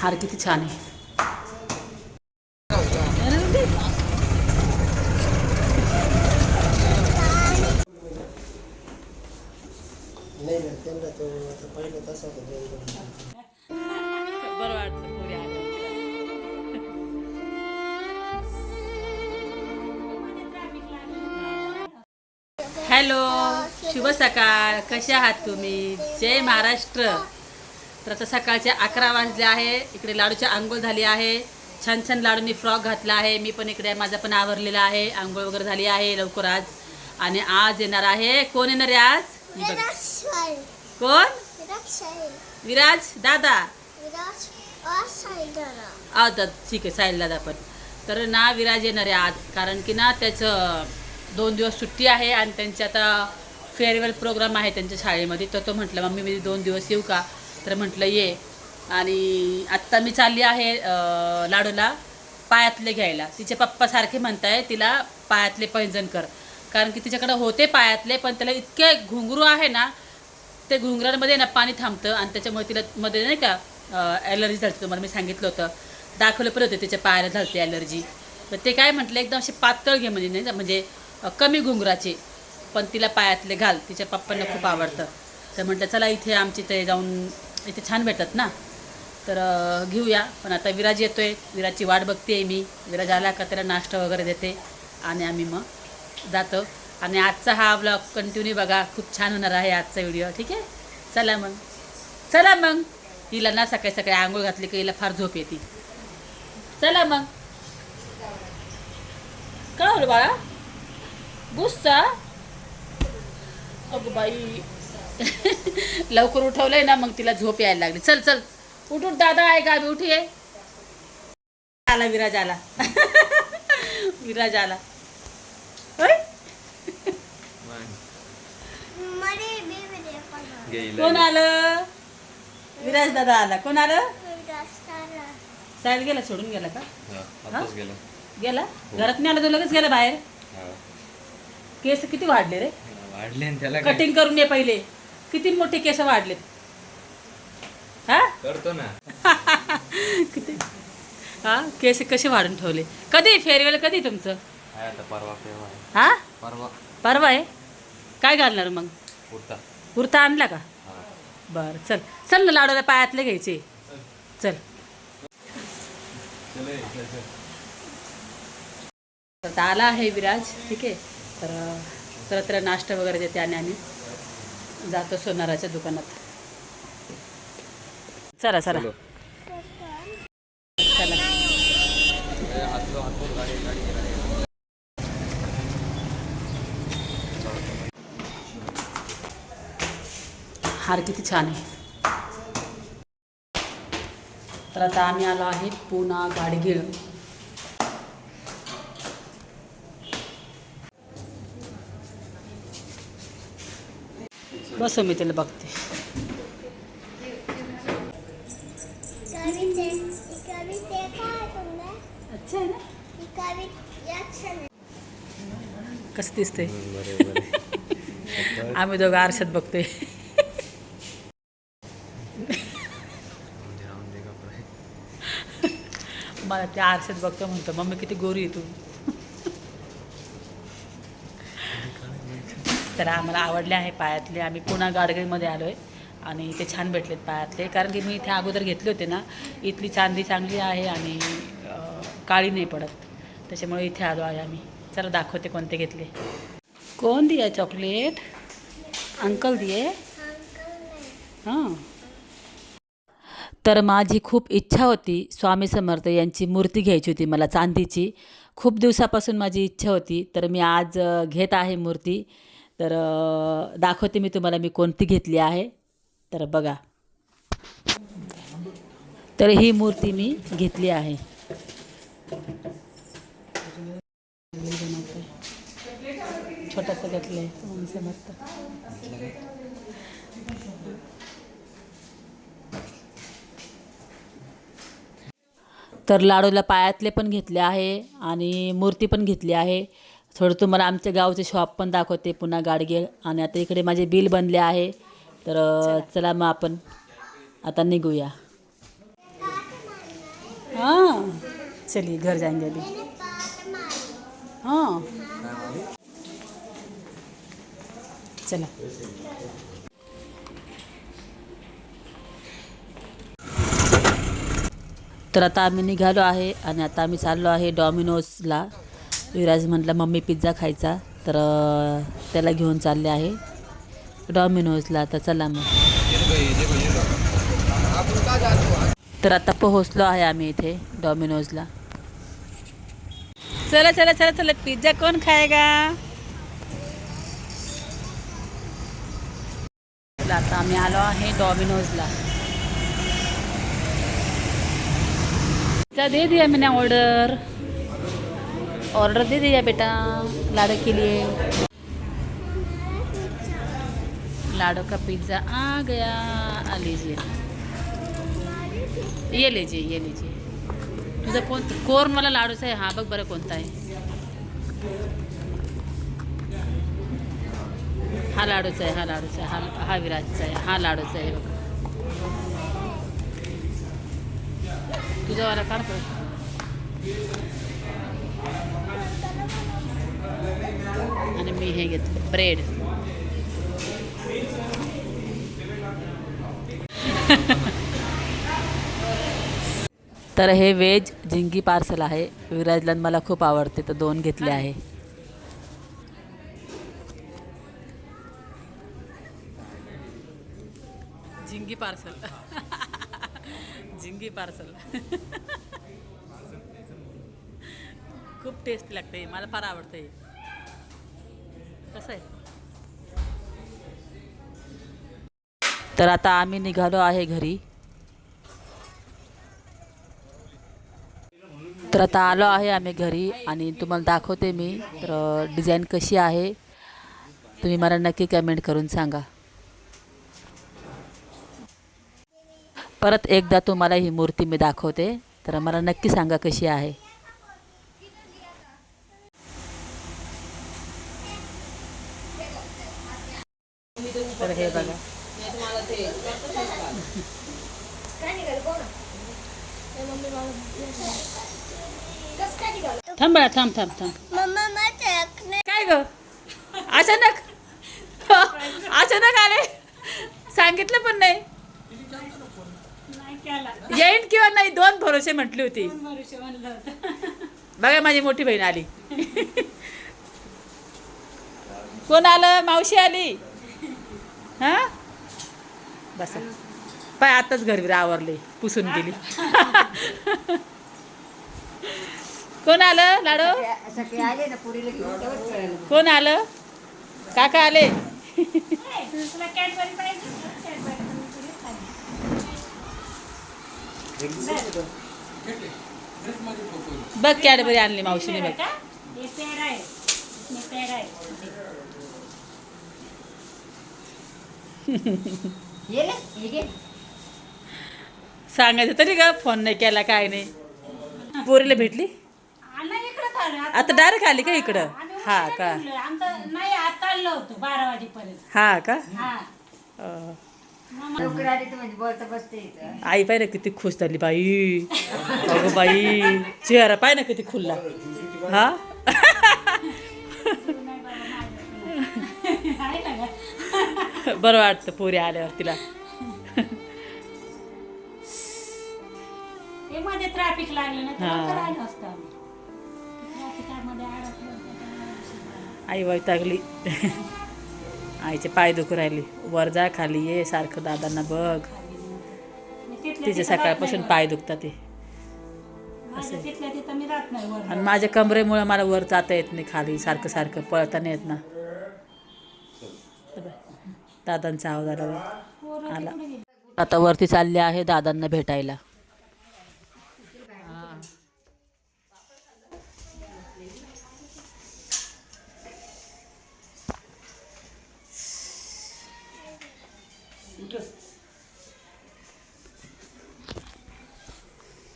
हार किती छान आहे. बरं वाटतं हॅलो शुभ सकाळ. कसे आहात तुम्ही? जय महाराष्ट्र. तर आता सकाळचे अकरा वाजले आहे. इकडे लाडूची आंघोळ झाली आहे. छान छान लाडूंनी फ्रॉक घातला आहे. मी पण इकडे माझा पण आवरलेला आहे. आंघोळ वगैरे झाली आहे लवकर आज. आणि आज येणार आहे. कोण येणार आहे आज? बघ. कोण? विराज दादा. विराज असायदरा आ तर ठीक आहे साईल दादा पण. तर ना विराज येणार आहे आज. कारण की ना त्याचं दोन दिवस सुट्टी आहे आणि त्यांची आता फेअरवेल प्रोग्राम आहे त्यांच्या शाळेमध्ये. तर तो म्हटलं मम्मी मी दोन दिवस येऊ का? तर म्हटलं ये. आणि आत्ता मी चालली आहे लाडूला पायातले घ्यायला. तिचे पप्पा सारखे म्हणताय तिला पायातले पैंजण कर. कारण की तिच्याकडं होते पायातले पण त्याला इतके घुंगरू आहे ना ते घुंगरांमध्ये ना पाणी थांबतं आणि त्याच्यामुळे तिला मध्ये नाही का ॲलर्जी झाली तुम्हाला मी सांगितलं होतं. दाखवलं पण होतं तिच्या पायाला झालते ॲलर्जी. तर ते काय म्हटलं एकदम असे पातळ घे म्हणजे नाही म्हणजे कमी घुंगराचे. पण तिला पायातले घाल तिच्या पप्पांना खूप आवडतं. तर म्हटलं चला इथे आमची ते जाऊन इथे छान भेटतात ना? तर घेऊया. पण आता विराज येतो आहे विराजची वाट बघते आहे मी. विराज आला का त्याला नाश्ता वगैरे देते. आणि आम्ही मग जातो. आणि आजचा हा ब्लॉग कंटिन्यू बघा. खूप छान होणार आहे आजचा व्हिडिओ ठीक आहे? चला मग. चला मग. हिला ना सकाळी सकाळी आंघोळ घातली की हिला फार झोप येते. चला मग. काय होलं बाळा? गुस्सा? अगं बाई. लवकर उठवलंय ना मग तिला झोप यायला लागली. चल चल. उठ उठ दादा आहे का उठी. आहे आला विराज आला. विराज आला. कोण आलं? विराज दादा आला. कोण आलं? साहेब गेला सोडून गेला का? गेला. गेला? घरात नाही आला तो लगेच गेला बाहेर? केस किती वाढले रे? वाढले त्याला? कटिंग करून ये पहिले. किती मोठे केस वाढलेत? हा? करतो ना. किती? हा? केस कसे वाढून ठेवले? कधी फेअरवेल कधी तुमचं? आता परवा आहे. हा? परवा. परवा आहे? काय घालणार मग? कुर्ता. कुर्ता आणला का? हा. बरं चल. चल ना लाडूला पायातले घ्यायचे. चल. तर आता आला आहे विराज ठीक आहे? तर तर त्याला नाश्ता वगैरे देते आणि आम्ही. जातो सोनाराच्या दुकानात. चला चला. चला. हार किती छान आहे. तर आता आम्ही आलो आहे पुणा गाडगीळ. बसव मी त्याला बघते. कविते कविते काय तुमने अच्छा आहे ना? कविते याचं कसं दिसतंय? बरे आम्ही दोघं आरशात बघतोय. कपडे मला त्या आरशात बघतो म्हणतो. मम्मी किती गोरी आहे तू. तर आम्हाला आवडले आहे पायातले. आम्ही पुन्हा गाडगीमध्ये आलो आहे आणि ते छान भेटलेत पायातले. कारण की मी इथे अगोदर घेतले होते ना इथली चांदी चांगली आहे आणि काळी नाही पडत. त्याच्यामुळे इथे आलो आहे आम्ही. चला दाखवते कोणते घेतले. कोण दिया चॉकलेट? अंकल दिये? हां. तर माझी खूप इच्छा होती स्वामी समर्थ यांची मूर्ती घ्यायची होती मला चांदीची. खूप दिवसापासून माझी इच्छा होती तर मी आज घेत आहे मूर्ती. तर दाखवते मी तुम्हाला मी कोणती घेतली आहे. तर बघा. तर ही मूर्ती मी घेतली आहे. छोटंसं घेतलं आहे तर लाडूला पायातले पण घेतले आहे आणि मूर्ती पण घेतली आहे. थोडं तुम्हाला आमच्या गावचे शॉप पण दाखवते पुन्हा गाडगे आणि आता इकडे माझे बिल बनले आहे. तर चला मग आपण आता निघूया. हां. चलिए घर जाएंगे अभी हाँ. चला. तर आता आम्ही निघालो आहे आणि आता आम्ही चाललो आहे डॉमिनोजला युवराज म्हटलं मम्मी पिझ्झा खायचा. तर त्याला घेऊन चालले आहे. डॉमिनोजला तर चला मग. तर आता पोहोचलो आहे आम्ही इथे डॉमिनोजला चला चला चला चला पिझ्झा कोण खायगा? आता आम्ही आलो आहे डॉमिनोजला दे दिया मैंने ऑर्डर ऑर्डर दे दिया बेटा, लाडो के लिए। लाडो का पिज़्ज़ा आ गया। आ लीजिए। ये लीजिए ये लीजिए। तुझं कोणतं कोर्नवाला लाडूचा आहे हा बघ बरं कोणता आहे हा? लाडूचा आहे हा लाडूचा आहे हा हा विराजचा आहे हा लाडूचा आहे बघ तुझा वाला काढ परत. आणि मी हे घेतलं ब्रेड. तर हे व्हेज झिंगी पार्सल आहे. विराजला मला खूप आवडते तर दोन घेतले आहे. Zingy parcel. Zingy parcel. खूप टेस्टी लागते मला फार आवडतं हे. कसं आहे? तर आता आम्ही निघालो आहे घरी. तर आता आलो आहे आम्ही घरी आणि तुम्हाला दाखवते मी. तर डिझाईन कशी आहे? तुम्ही मला नक्की कमेंट करून सांगा. परत एकदा तुम्हाला ही मूर्ती मी दाखवते. तर मला नक्की सांगा कशी आहे. हे बघा. थांब बाळा थांब थांब थांब. काय ग? अचानक? अचानक आले? सांगितलं पण नाही. येईन किंवा नाही दोन भरोसे म्हटली होती. बघा माझी मोठी बहीण आली. कोण आलं? मावशी आली. हां? बस. पाय आताच घरवीर आवरले पुसून गेली. कोण आलं लाडो? आले ना पुरीला कोण आलं? काका आले? बघ कॅडबरी आणली मावशीने बघ ये ना हे घे सांगायचं तरी का फोन नाही केला काय नाही. पोरीला भेटली? आता डायरेक्ट आली का इकडं? हा का? हा का? हा. म्हणजे. आई पाय ना किती खुश झाली बाई. अगं बाई चेहरा पाय ना किती खुलला. हा? बरं वाटतं पोरी आल्यावर तिला. ते मध्ये ट्रॅफिक लागलं ना हा. असतो आम्ही. अडकलो होतो आई वैतागली. आईचे पाय दुखू राहिली. वर जा खाली ये सारखं दादांना बघ. मी तिथल्या तिचे तिथं राहत सकाळपासून नाही पाय दुखतात ते वर. माझं तिथल्या तिथं मी राहत नाही वर. आणि माझ्या कमरेमुळे मला वर जाता येत नाही खाली. सारखं सारखं पळता नाही येत ना. दादांचा आवाज आला. आला. आता वरती चालले आहे दादांना भेटायला.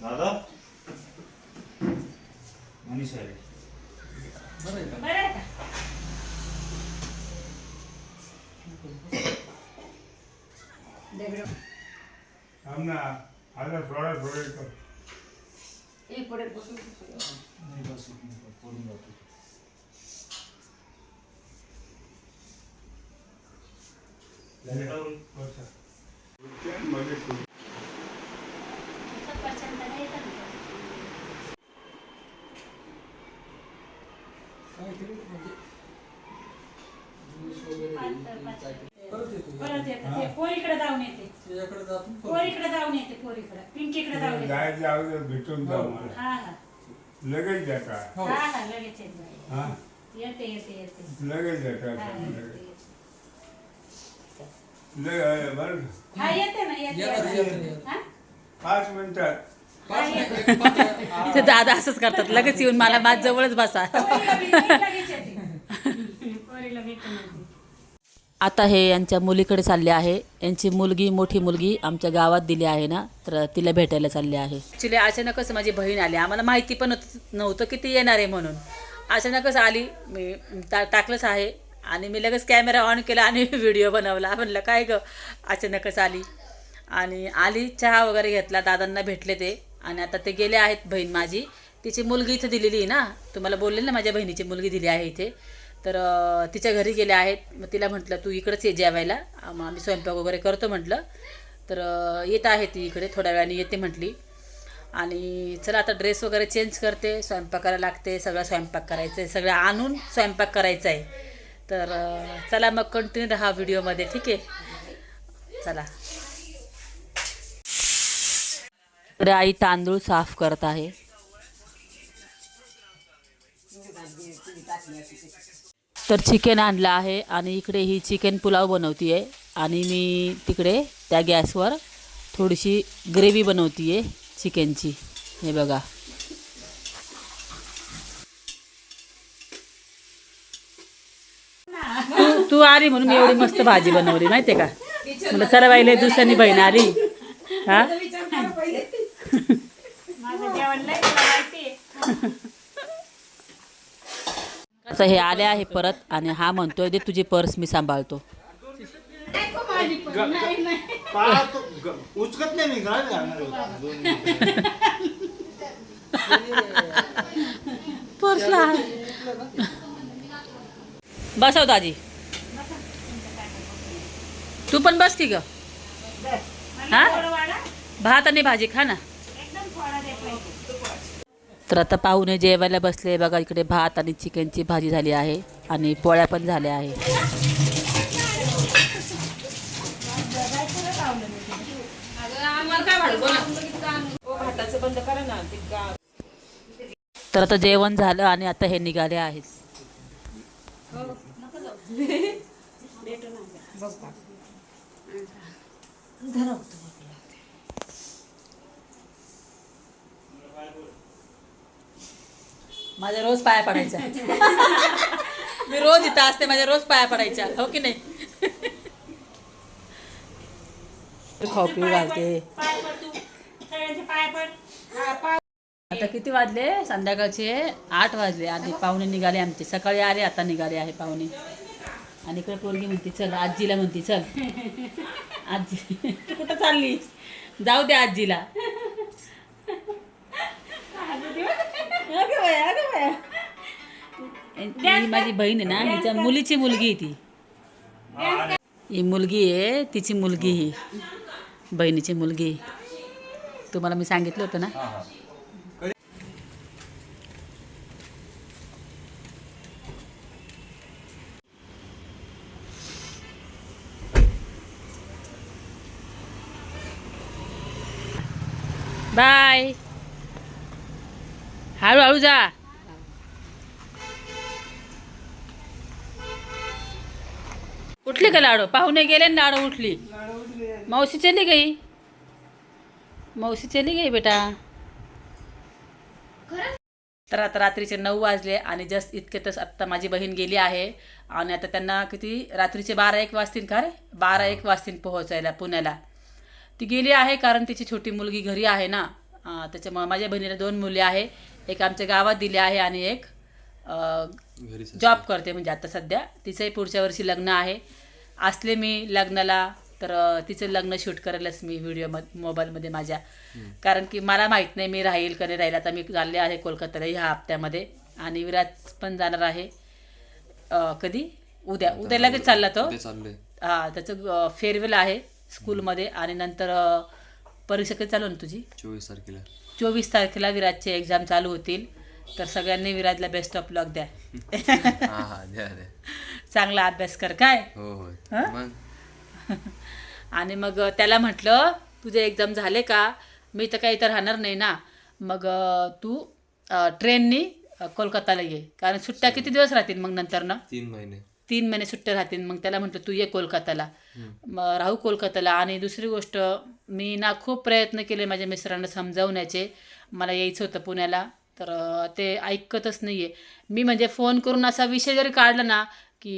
दादा? मनीष आहे बरं आहे का थांब ना आलं थोडा थोडे कर मी पुढे बसून परत येतात पोरीकडे जाऊन येते. पोरीकडे जाऊन येते पोरीकडे. पिंकीकडे जाऊन येते. जाय जाऊ दे भेटून जाऊ मला. हा हा. लगेच जाता? हो. हा हा लगेच येते. हा? येते येते येते. लगेच जाता? हा, लगेच. येते. लगे बरं हा येते ना येते येतात, येते. येतात, येतात. हा? पाच मिनिटात पाच मिनिटं, दादा असंच करतात लगेच येऊन मला माझ जवळच बसा पोरीला भेटून लगेच येते. पोरीला भेटून येते. आता हे यांच्या मुलीकडे चालले आहे यांची मुलगी मोठी मुलगी आमच्या गावात दिली आहे ना तर तिला भेटायला चालले आहे ॲक्च्युली अचानकच माझी बहीण आली आम्हाला माहिती पण नव्हत- नव्हतं की ती येणार आहे म्हणून अचानकच आली मी टा टाकलंच आहे आणि मी लगेच कॅमेरा ऑन केला आणि व्हिडिओ बनवला. म्हणलं काय गं? अचानकच आली? आणि आली चहा वगैरे घेतला दादांना भेटले ते. आणि आता ते गेले आहेत बहीण माझी. तिची मुलगी इथं दिलेली आहे ना? तुम्हाला बोलले ना माझ्या बहिणीची मुलगी दिली आहे इथे. तर तिच्या घरी गेले आहेत. मग तिला म्हटलं तू इकडंच ये जेवायला. मग आम्ही स्वयंपाक वगैरे करतो म्हटलं. तर येत आहे ती इकडे थोड्या वेळाने येते म्हटली. आणि चला आता ड्रेस वगैरे चेंज करते स्वयंपाकाला लागते सगळं स्वयंपाक करायचं आहे सगळं आणून स्वयंपाक करायचा आहे तर चला मग कंटिन्यू राहा व्हिडिओमध्ये ठीक आहे? चला. तर आई तांदूळ साफ करत आहे. तर चिकन आणलं आहे आणि इकडे ही चिकन पुलाव बनवती आहे आणि मी तिकडे त्या गॅसवर थोडीशी ग्रेव्ही बनवती आहे चिकनची हे बघा. तू आली म्हणून मी एवढी मस्त भाजी बनवली माहितीये का? मला चला बाईले दिवसांनी बहीण आली. हा? माहिती. आता हे आले आहे परत आणि हा म्हणतोय दे तुझी पर्स मी सांभाळतो. उचकत नाही मी पर्सला बसव दाजी. तू पण बस की ग. हा? भात आणि भाजी खा ना. तर आता पाहुणे जेवायला बसले. बघा इकडे भात आणि चिकनची भाजी झाली आहे आणि पोळ्या पण झाल्या आहे. तर आता जेवण झालं आणि आता हे निघाले आहेत. माझ्या रोज पाया पडायचा मी रोज इथं असते माझ्या रोज पाया पडायच्या. हो की नाही? खाऊ पिऊ घालते आता किती वाजले? संध्याकाळचे आठ वाजले. आधी पाहुणे निघाले आमचे. सकाळी आले आता निघाले आहे पाहुणे. आणि इकडे पोरगी म्हणते चल आजीला म्हणते चल. आजी. तू कुठं चालली? जाऊ दे आजीला. ही माझी बहीण आहे ना हिच्या मुलीची मुलगी आहे ती. ही मुलगी आहे तिची मुलगी ही. बहिणीची मुलगी तुम्हाला मी सांगितलं होतं ना? बाय. हळूहळू जा. उठली का लाडू? पाहुणे गेले ना लाडू उठली. मावशी चली गई? मावशी चली गई बेटा. तर आता रात्रीचे नऊ वाजले आणि जस्ट इतक्यातच आत्ता माझी बहीण गेली आहे. आणि आता त्यांना किती? रात्रीचे बारा एक वाजतील का रे? बारा एक वाजतील पोहोचायला पुण्याला. ती गेली आहे कारण तिची छोटी मुलगी घरी आहे ना. अं, त्याच्यामुळे माझ्या बहिणीला दोन मुली आहे. एक आमच्या गावात दिली आहे आणि एक जॉब करते म्हणजे आता सध्या. तिचंही पुढच्या वर्षी लग्न आहे. असले मी लग्नाला तर तिचं लग्न शूट करायलाच मी व्हिडिओ मोबाईलमध्ये माझ्या. कारण की मला माहीत नाही मी राहील का नाही राहील. आता मी चालले आहे कोलकात्याला ह्या हप्त्यामध्ये आणि विराज पण जाणार आहे. कधी? उद्या. उद्या लगेच चालला तो. हा त्याचं फेअरवेल आहे. स्कूलमध्ये आणि नंतर परीक्षा कधी चालू ना तुझी? चोवीस तारखेला. चोवीस तारखेला विराजचे एक्झाम चालू होतील. तर सगळ्यांनी विराजला बेस्ट ऑफ लक द्या. हा हा द्या द्या. चांगला अभ्यास कर काय? हो हो. हा? मग? आणि मग त्याला म्हटलं तुझे एक्झाम झाले का? मी तर काही तर राहणार नाही ना. मग अं, तू ट्रेननी कोलकाताला ये. कारण सुट्ट्या किती दिवस राहतील मग नंतर ना? तीन महिने. तीन महिने सुट्ट्या राहतील. मग त्याला म्हटलं तू ये कोलकाताला. मग राहू कोलकाताला. आणि दुसरी गोष्ट मी ना खूप प्रयत्न केले माझ्या मिस्टरांना समजावण्याचे. मला यायचं होतं पुण्याला तर ते ऐकतच नाही आहे मी म्हणजे फोन करून असा विषय जरी काढला ना की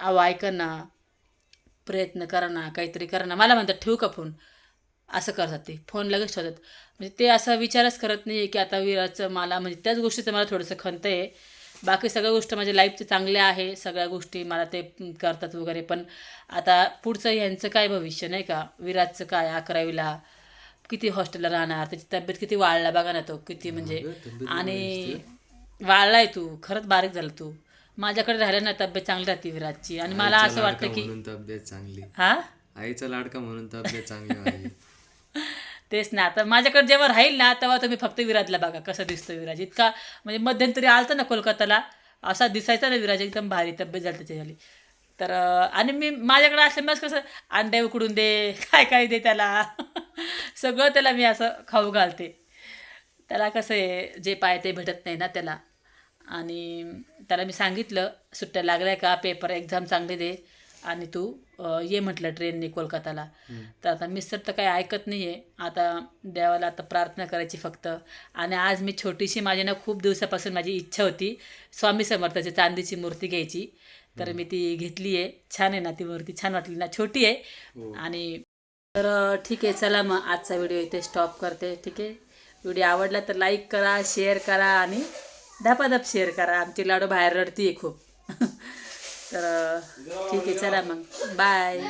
अहो ऐका ना प्रयत्न करा ना काहीतरी करा ना. मला म्हणतात ठेवू का फोन? असं करतात ते. फोन लगेच ठेवतात. म्हणजे ते असा विचारच करत नाही आहे की आता विराचं मला म्हणजे त्याच गोष्टीचं मला थोडंसं खंत आहे. बाकी सगळ्या गोष्टी माझ्या लाईफचे चांगल्या आहे सगळ्या गोष्टी मला ते करतात वगैरे. पण आता पुढचं ह्यांचं काय भविष्य नाही का? विराजचं काय अकरावीला किती हॉस्टेलला राहणार त्याची तब्येत किती वाढला बघा ना तो किती म्हणजे आणि वाढलाय तू खरंच बारीक झाला तू. माझ्याकडे राहिलं ना तब्येत चांगली राहते विराजची आणि मला असं वाटतं की तब्येत चांगली. हा? आईचा लाडका म्हणून तब्येत चांगली तेच ना. आता माझ्याकडे जेव्हा राहील ना तेव्हा तुम्ही फक्त विराजला बघा कसं दिसतं विराज. इतका म्हणजे मध्यंतरी आलता ना कोलकाताला असा दिसायचा ना विराज एकदम भारी तब्येत झाली त्याची. झाली तर आणि मी माझ्याकडे असल्यामुळेच कसं अंडे उकडून दे काय काय दे त्याला. सगळं त्याला मी असं खाऊ घालते. त्याला कसं आहे जे पाय ते भेटत नाही ना त्याला. आणि त्याला मी सांगितलं सुट्ट्या लागल्या का पेपर एक्झाम चांगले दे. आणि तू ये म्हटलं ट्रेनने कोलकाताला. तर आता मिस्टर तर काही ऐकत नाही आहे आता देवाला आता प्रार्थना करायची फक्त. आणि आज मी छोटीशी माझी ना खूप दिवसापासून माझी इच्छा होती स्वामी समर्थाची चांदीची मूर्ती घ्यायची. तर मी ती घेतली आहे. छान आहे ना ती मूर्ती छान वाटली ना. छोटी आहे. आणि तर ठीक आहे चला मग आजचा व्हिडिओ इथे स्टॉप करते. ठीक आहे? व्हिडिओ आवडला तर लाईक करा शेअर करा आणि धपाधप शेअर करा. आमची लाडू बाहेर रडती आहे खूप. तर ठीक आहे चला मग. बाय